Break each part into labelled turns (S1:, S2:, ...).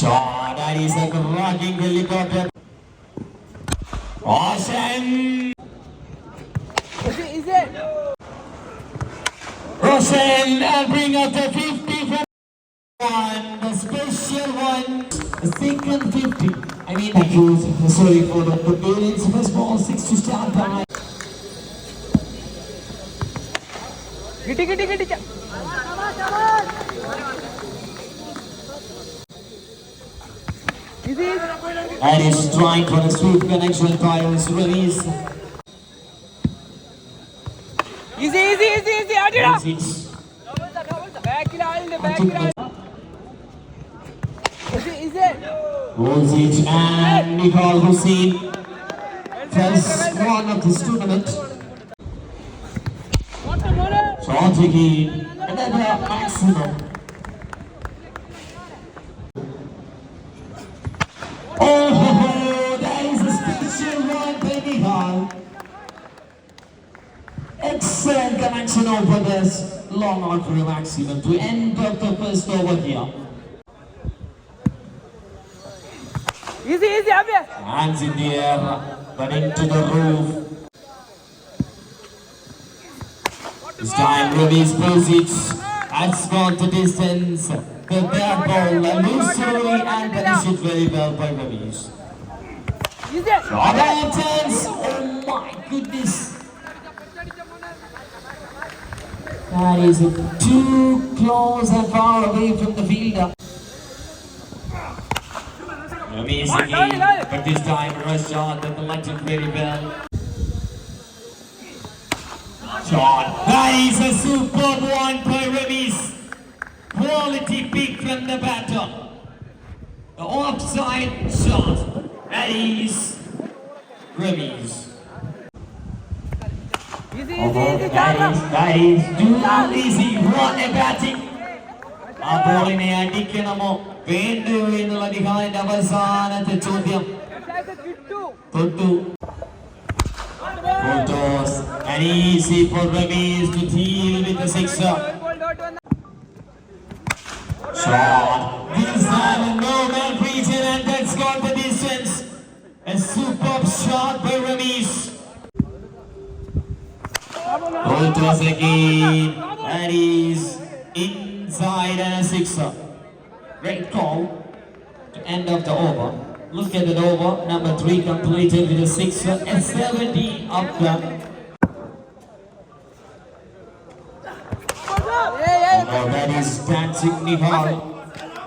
S1: Shot he's like rocking helicopter. Awesome. Is it? Rosen and bring out the 50 for one, the special one, the second 50. I mean, thank you, sorry for the, the parents. First ball, 6 to start. By.
S2: Gitty, Come on, Come on, come on.
S1: And a strike for a smooth connection by fires release.
S2: Easy, easy, easy, easy. easy.
S1: Double the, double the. Back it
S2: all the back in all. Easy,
S1: easy. Ozic and Nicole Hussein. First one of this tournament. Shot again. Another maximum. over this long arc a maximum to end up the first over here.
S2: Easy, easy, obvious.
S1: Hands in the air, but into the roof. This time Ruiz proceeds as gone the distance. The bad ball moves slowly and punished very well by
S2: Ruiz.
S1: Shot attempts. Oh my goodness. That is too close and far away from the fielder. Ravi's again, but this time Rashad that collected very well. Shot. That is a superb one by Ravi's. Quality pick from the batter. The offside shot. That is Ravi's.
S2: Easy easy
S1: Although
S2: easy
S1: that
S2: ചാടാ
S1: is, that is too easy. What a batting. ആ ബോളിനെ അടിക്കണമോ വേണ്ടയോ എന്നുള്ള നിഹാന്റെ അവസാനത്തെ ചോദ്യം
S2: കിട്ടു
S1: തൊട്ടു Full toss and easy for Ramesh to deal with the sixer.
S2: Ball dot വന്ന
S1: Shot. This time no man region and that's got the distance. A superb shot by Ramesh. It was again. That is inside a sixer. Great call to end of the over. Look at the over. Number three completed with a sixer and 70 up
S2: there.
S1: Oh, that is dancing Nihal.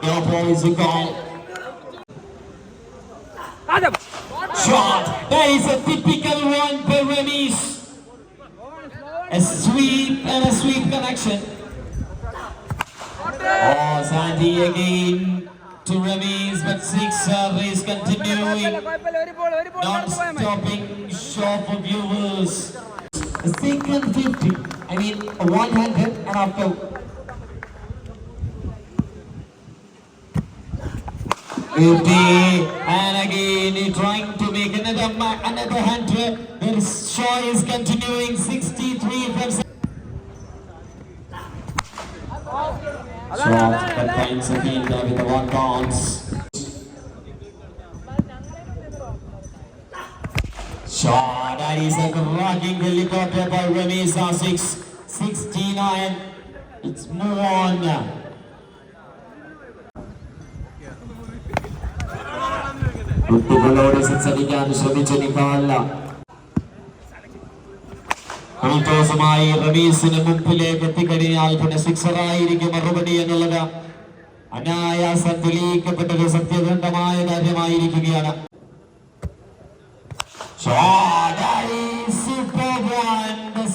S1: Your ball is a goal. Shot. That is a typical one by Remis sweep and a sweep connection. Oh, Sandy again to Remy's, but six service continuing.
S2: Not
S1: stopping show for viewers. The second 50, I mean 100 and after And again trying to make another another hundred. The show is continuing. Sixty-three from. Shot, finds again with the one. Shot, that is a rocking helicopter by Remisa 6, 69. It's move on. കുട്ടികളോട് സംസാരിക്കാൻ ശ്രമിച്ച നിങ്ങളല്ല ഉൾദോസമായി റമീസിന് മുമ്പിലേക്ക് എത്തിക്കഴിഞ്ഞാൽ പിന്നെ സിക്സറായിരിക്കും മറുപടി എന്നുള്ളത്. അനായാസം തെളിയിക്കപ്പെട്ടത് സത്യഗ്രന്ഥമായ കാര്യമായിരിക്കുകയാണ്.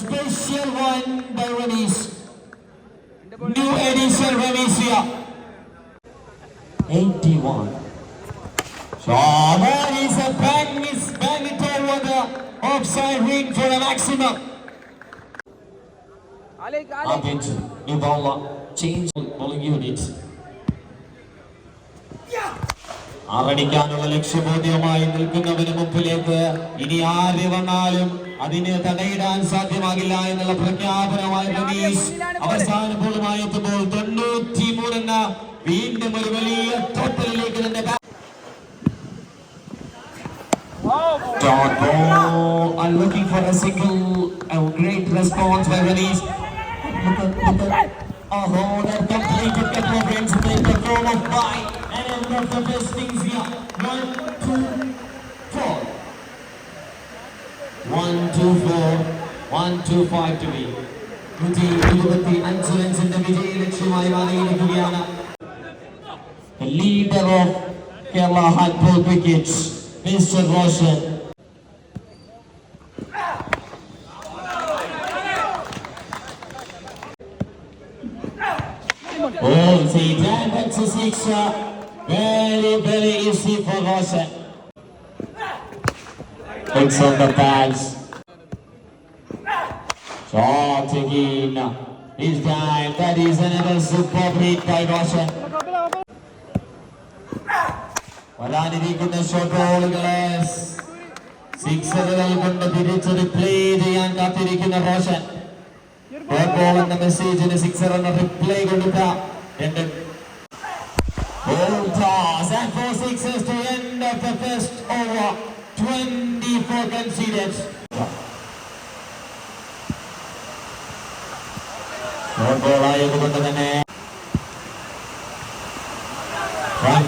S1: Special one Rameez new edition Rameesiya 81 That is a bang, is bang it over the offside ring for a maximum. new bowler, change bowling unit. ആറടിക്കാനുള്ള ലക്ഷ്യബോധ്യമായി നിൽക്കുന്നവന് മുമ്പിലേക്ക് ഇനി ആര് വന്നാലും അതിനെ തടയിടാൻ സാധ്യമാകില്ല എന്നുള്ള പ്രഖ്യാപനമായി രമീഷ് അവസാന ബോളുമായി എത്തുമ്പോൾ തൊണ്ണൂറ്റി മൂന്നെന്ന വീണ്ടും ഒരു വലിയ തന്നെ Dot ball are looking for a single a great response by Release. Look at, look at. Oh, that completed couple of runs in the form of five. And end of the best things here. One, two, four. One, two, four. One, two, five to be. നൂറ്റി ഇരുപത്തി അഞ്ച് റൺസിന്റെ വിജയ ലക്ഷ്യമായി മാറിയിരിക്കുകയാണ് leader of Kerala handball cricket Vincent Russell. Multi time back to six shot. Very, very easy for Russia. Picks on the bags. Shot again. This time, that is another superb hit by വരാനിരിക്കുന്ന shot ബോളുകളെ സിക്സറുകൾ കൊണ്ട് തിരിച്ച് reply ചെയ്യാൻ കാത്തിരിക്കുന്ന Roshan ball എന്ന മെസ്സേജിന് sixer എന്ന reply കൊടുത്ത രണ്ട് Ball toss and four sixes to end of the first over. 24 conceded. Short ball ആയതുകൊണ്ട് തന്നെ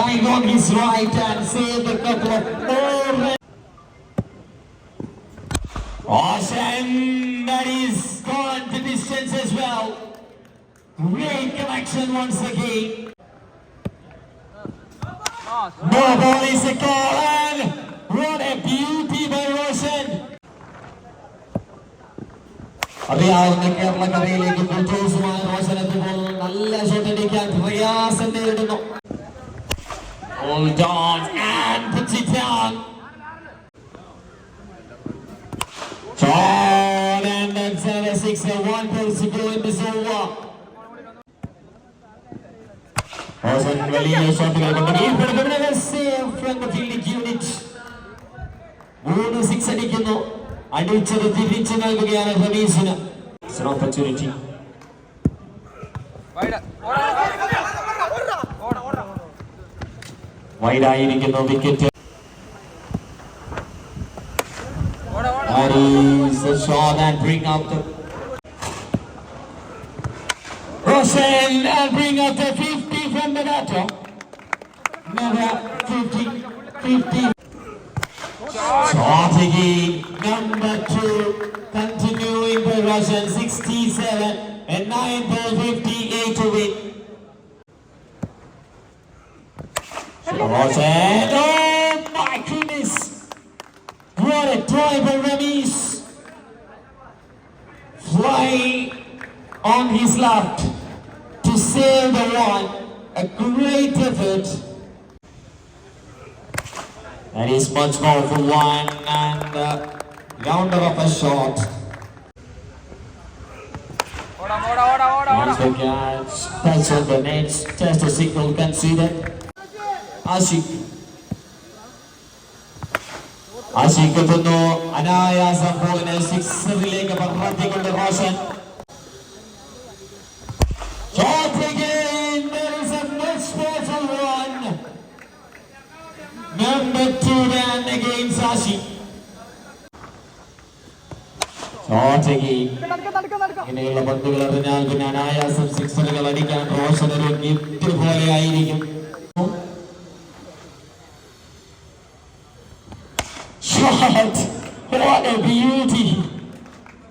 S1: Dying on his right and saved a couple of more runs. Awesome! That is gone the distance as well. Great connection once again. No ball is a call and what a beauty by Roshan. അറിയാവുന്ന കേരളക്കരയിലേക്ക് കുറ്റോസുമായ റോഷൻ എത്തുമ്പോൾ നല്ല shot അടിക്കാൻ പ്രയാസം നേരിടുന്നു Hold on and puts it down. Shot and a six and one goes to go in over. Roshan വലിയ ഷോട്ടുകൾ കൊണ്ട് കീഴ്പ്പെടുത്തുന്നത് save from the fielding unit മൂന്ന് സിക്സ് അടിക്കുന്നു. അടിച്ചത് തിരിച്ചു നൽകുകയാണ് റമീസിന് ഓപ്പർച്യൂണിറ്റി വൈഡായിരിക്കുന്നു വിക്കറ്റ്
S2: ഓട ഓട
S1: That is the shot and bring up the Roshan and bring up the 50 from the batter. Never 50, 50. Shot again, number two, continuing by Roshan, 67 and 9 ball 58 to win. Oh my goodness. What a drive by Remis. Flying on his left to save the one. A great effort. That is much more for one and uh, rounder of a shot.
S2: Oda, oda, oda,
S1: oda, oda. Catch, touch on the net, just a single conceded. Ashik. Ashik എത്തുന്നു അനായാസം ബോളിനെ സിക്സറിലേക്ക് പകർത്തിക്കൊണ്ട് Roshan. Number two ran against again. ഇങ്ങനെയുള്ള പന്തുകൾ എറിഞ്ഞാൽ പിന്നെ അനായാസം സിക്സറുകൾ അടിക്കാൻ റോഷൻ ഒരു gift പോലെ ആയിരിക്കും Beauty!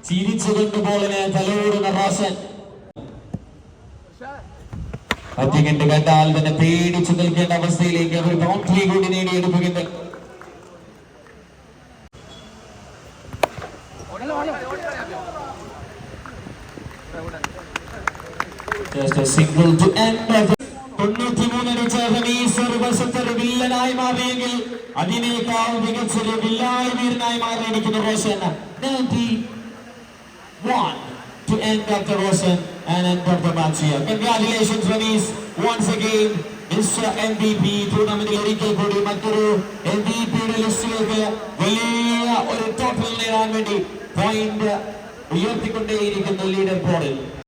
S1: ചിരിച്ചുകൊണ്ട് ബോളിനെ തലോടുന്ന റോഷൻ ഒറ്റയ്ക്ക് കണ്ടാൽ തന്നെ പേടിച്ചു നിൽക്കേണ്ട അവസ്ഥയിലേക്ക് അവർ ബൗണ്ടറി കൂടി നേടിയെടുക്കുന്നുണ്ട് Just a single to end of തൊണ്ണൂറ്റിമൂന്ന് അടിച്ച റമീസ് റമീസ് ഒരു വശത്ത് ഒരു വില്ലനായി മാറിയെങ്കിൽ അതിനേക്കാൾ മികച്ചൊരു വില്ലായി വീരനായി മാറിയിരിക്കുന്ന Roshan one to end of the Rosen and end of the match here. Congratulations, Ramesh, once again. Mr. MVP ടൂർണമെന്റിൽ ഒരിക്കൽ കൂടി മറ്റൊരു എം വി പിയുടെ ലിസ്റ്റിലേക്ക് വലിയ ഒരു ടോട്ടൽ നേടാൻ വേണ്ടി പോയിന്റ് ഉയർത്തിക്കൊണ്ടേയിരിക്കുന്നു ലീഡർ ബോർഡിൽ